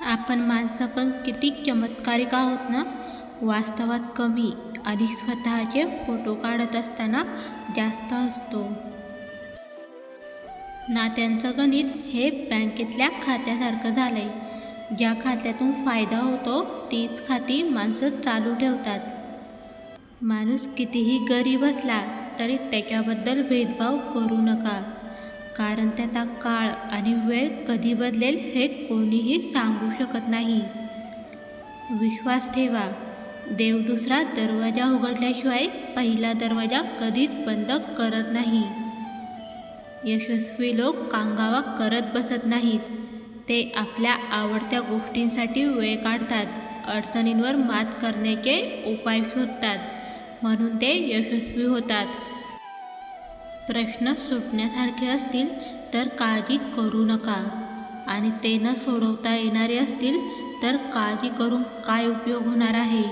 आपण माणसं पण किती चमत्कारिक आहोत ना? वास्तवात कमी. आणि स्वतःचे फोटो काढत असताना जास्त असतो. नात्यांचं गणित हे बँकेतल्या खात्यासारखं झालंय. ज्या खात्यातून फायदा होतो तीच खाती माणसं चालू ठेवतात. माणूस कितीही गरीब असला तरी त्याच्याबद्दल भेदभाव करू नका. कारण त्याचा काळ आणि वेळ कधी बदलेल हे कोणीही सांगू शकत नाही. विश्वास ठेवा देव दुसरा दरवाजा उघडल्याशिवाय पहिला दरवाजा कधीच बंद करत नाही. यशस्वी लोक कांगावा करत बसत नाहीत. ते आपल्या आवडत्या गोष्टींसाठी वेळ काढतात अडचणींवर मात करण्याचे उपाय शोधतात म्हणून ते यशस्वी होतात. प्रश्न सुटण्यासारखे असतील तर काळजी करू नका. आणि ते न सोडवता येणारे असतील तर काळजी करून काय उपयोग होणार आहे?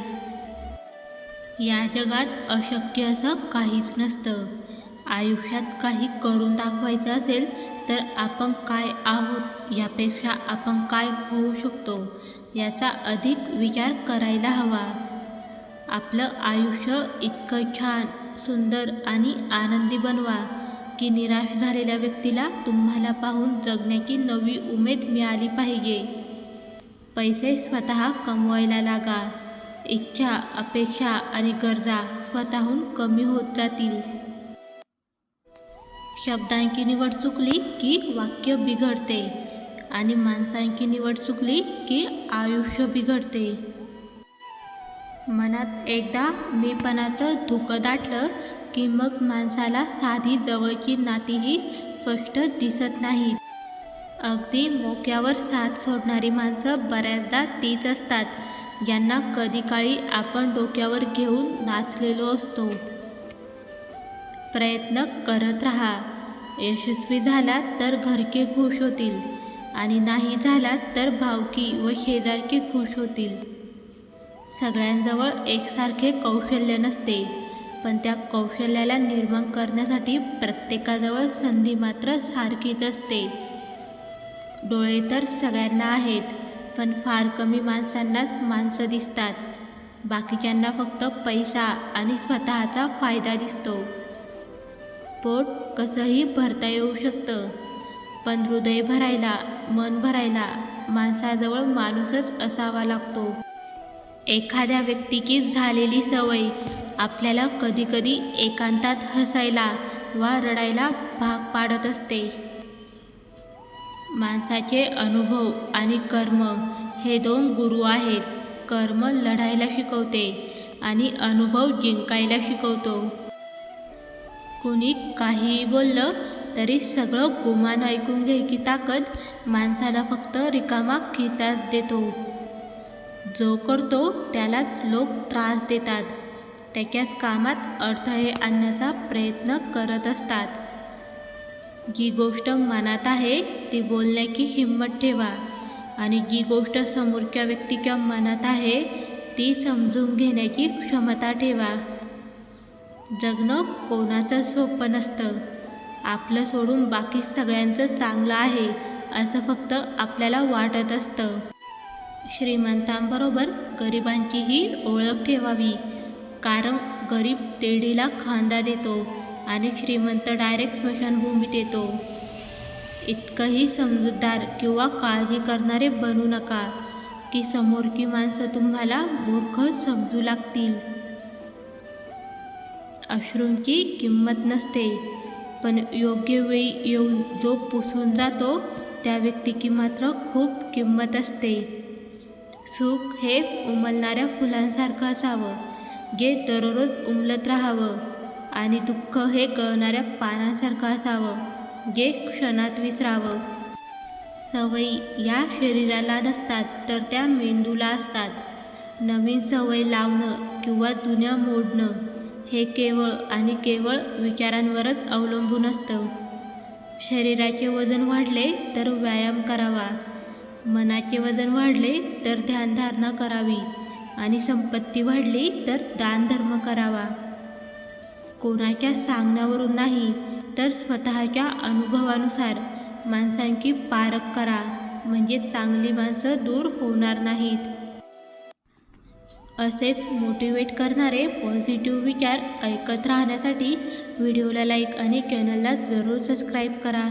या जगात अशक्य असं काहीच नसतं. आयुष्यात काही करून दाखवायचं असेल तर आपण काय आहोत यापेक्षा आपण काय होऊ शकतो याचा अधिक विचार करायला हवा. आपलं आयुष्य इतकं छान सुंदर आणि आनंदी बनवा. की निराश झालेल्या व्यक्तीला तुम्हाला पाहून जगण्याची नवी उमेद मिळाली पाहिजे. पैसे स्वतः कमवायला लागा. इच्छा अपेक्षा आणि गरजा स्वतःहून कमी होत जातील. शब्दांची निवड चुकली की वाक्य बिघडते आणि माणसांची निवड चुकली की आयुष्य बिघडते. मनात एकदा मीपणाचं धुकं दाटलं की मग माणसाला साधी जवळची नातीही स्पष्ट दिसत नाहीत. अगदी मोक्यावर साथ सोडणारी माणसं बऱ्याचदा तीच असतात ज्यांना कधी काळी आपण डोक्यावर घेऊन नाचलेलो असतो. प्रयत्न करत राहा. यशस्वी झाला तर घरके खुश होतील आणि नाही झाला तर भावकी व शेजारके खुश होतील. सगळ्यांजवळ एकसारखे कौशल्य नसते. पण त्या कौशल्याला निर्माण करण्यासाठी प्रत्येकाजवळ संधी मात्र सारखीच असते. डोळे तर सगळ्यांना आहेत पण फार कमी माणसांनाच माणसं दिसतात. बाकीच्यांना फक्त पैसा आणि स्वतःचा फायदा दिसतो. पोट कसंही भरता येऊ शकतं पण हृदय भरायला मन भरायला माणसाजवळ माणूसच असावा लागतो. एखाद्या व्यक्तीची झालेली सवय आपल्याला कधीकधी एकांतात हसायला वा रडायला भाग पाडत असते. माणसाचे अनुभव आणि कर्म हे दोन गुरु आहेत. कर्म लढायला शिकवते आणि अनुभव जिंकायला शिकवतो. कुणी काहीही बोललं तरी सगळं गुमान ऐकून घ्यायची ताकद माणसाला फक्त रिकामा खिसाच देतो. जो करतो त्यालाच लोक त्रास देतात. त्याच्याच कामात अडथळे आणण्याचा प्रयत्न करत असतात. जी गोष्ट मनात आहे ती बोलण्याची हिंमत ठेवा. आणि जी गोष्ट समोरच्या व्यक्तीच्या मनात आहे ती समजून घेण्याची क्षमता ठेवा. जगणं कोणाचं सोपं नसतं. आपलं सोडून बाकी सगळ्यांचं चांगलं आहे असं फक्त आपल्याला वाटत असतं. श्रीमंतांबरोबर गरिबांचीही ओळख ठेवावी. कारण गरीब तेढीला खांदा देतो आणि श्रीमंत डायरेक्ट स्मशानभूमीत येतो. इतकंही समजूतदार किंवा काळजी करणारे बनू नका की समोरची माणसं तुम्हाला मूर्ख समजू लागतील. अश्रूंची किंमत नसते पण योग्य वेळी येऊन जो पुसून जातो त्या व्यक्तीची मात्र खूप किंमत असते. सुख हे उमलणाऱ्या फुलांसारखं असावं. जे दररोज उमलत राहावं आणि दुःख हे गळणाऱ्या पानांसारखं असावं. जे क्षणात विसरावं. सवयी या शरीराला नसतात तर त्या मेंदूला असतात. नवीन सवय लावणं किंवा जुन्या मोडणं हे केवळ आणि केवळ विचारांवरच अवलंबून असतं. शरीराचे वजन वाढले तर व्यायाम करावा. मनाचे वजन वाढले तर ध्यानधारणा करावी आणि संपत्ती वाढली तर दानधर्म करावा. कोणाच्या सांगण्यावरून नाही तर स्वतःच्या अनुभवानुसार माणसांची पारख करा म्हणजे चांगली माणसं दूर होणार नाहीत. असेच मोटिवेट करणारे पॉझिटिव्ह विचार ऐकत राहण्यासाठी व्हिडिओला लाईक आणि चॅनलला जरूर सबस्क्राईब करा.